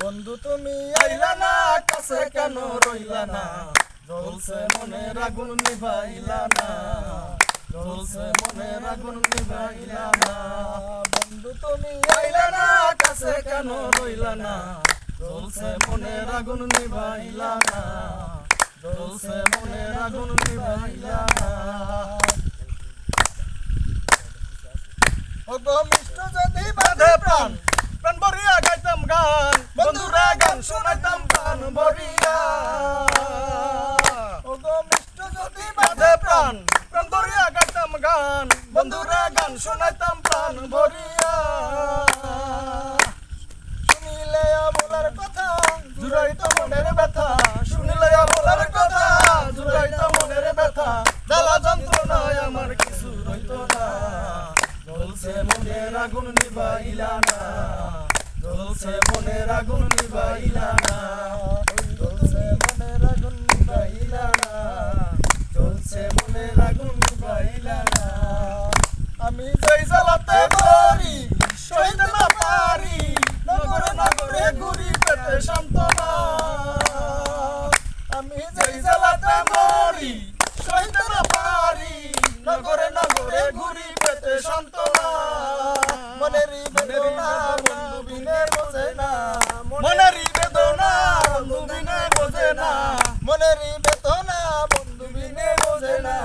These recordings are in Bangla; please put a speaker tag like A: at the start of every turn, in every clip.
A: বন্ধু, তুমি আইলা না? কাছে কেন রইলা না? জ্বলছে মনের আগুন নিভাইলা না? জ্বলছে মনের আগুন নিভাইলা না? বন্ধু, তুমি আইলা না? কাছে কেন রইলা না? জ্বলছে মনের আগুন নিভাইলা না? জ্বলছে মনের আগুন নিভাইলা না? ওগো মিষ্ট যদি বাঁধে প্রাণ প্রাণ ভরিয়া গাইতাম গান বন্ধুরা গান শোনাইতাম প্রাণ ভরিয়া ওগো মিষ্ট যদি প্রাণ প্রাণ গাইতাম গান। বন্ধুরা গান শোনাইতাম প্রাণ ভরিয়া। শুনিলে বলার কথা, জুড়াইতো মনের ব্যথা। শুনিলে বলার কথা, জুড়াইতো মনের ব্যথা। জ্বালা যন্ত্রণায় আমার কিছু রইতো না। জ্বলছে মনের আগুন নিবাইলা না। জ্বলছে মনের আগুন নিবাইলা না জ্বলছে মনের আগুন নিবাইলা না জ্বলছে মনের আগুন নিবাইলা না আমি যাই জ্বালাতে পারি সইতে না পারি নগরে নগরে ঘুরি পেতে সান্ত্বনা আমি যাই জ্বালাতে মরি সইতে না পারি নগরে নগরে ঘুরি পেতে সান্ত্বনা। মনেরই বেদনা বন্ধু বিনে বোঝে না। মনেরই বেদনা বন্ধু বিনে বোঝে না। মনেরই বেদনা বন্ধু বিনে বোঝে না।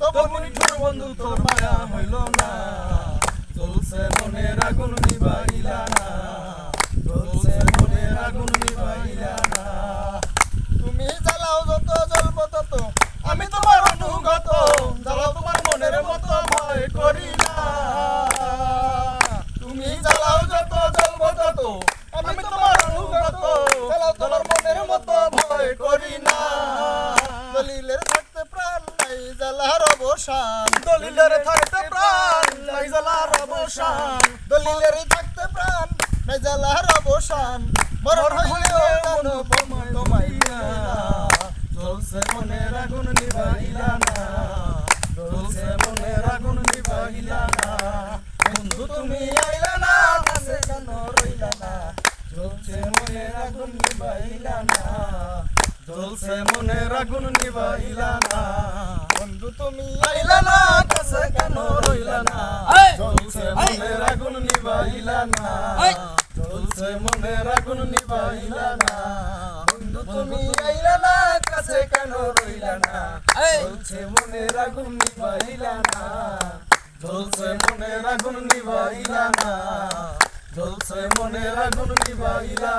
A: তবু বন্ধু তোর মায়া হইল না জ্বলছে মনের আগুন নিবাইলা না জ্বলছে মনের আগুন নিবাইলা না তুমি জ্বালাও যত জ্বলবো তত আমি তোমার অনুগত জ্বালাও তোমার মনের মতো ভয় করি না তুমি জ্বালাও যত জ্বলবো তত আমি তোমার অনুগত জ্বালাও তোমার মনের মতো ভয় করি না দলিলের থাকতে প্রাণ নাই জ্বালার অবসান। দলিলের থাকতে প্রাণ নাই জ্বালার অবসান। দলিলের থাকতে প্রাণ নাই জ্বালার অবসান। মরণ হইলেও মন তোমায় তোমায় না। জ্বলছে মনের আগুন নিভাইলা না। জ্বলছে মনের আগুন নিভাইলা না। বন্ধু তুমি আইলা না কাছে কেন রইলা না জ্বলছে মনের আগুন নিভাইলা না জ্বলছে মনের আগুন নিভাইলা না বন্ধু তুমি আইলা না কাছে কেন রইলা না! জ্বলছে মনের আগুন নিভাইলা না! জ্বলছে মনের আগুন নিভাইলা না বন্ধু তুমি আইলা না কাছে কেন রইলা না! জ্বলছে মনের আগুন নিভাইলা না জ্বলছে মনের আগুন নিভাইলা না জ্বলছে মনের আগুন নিভাইলা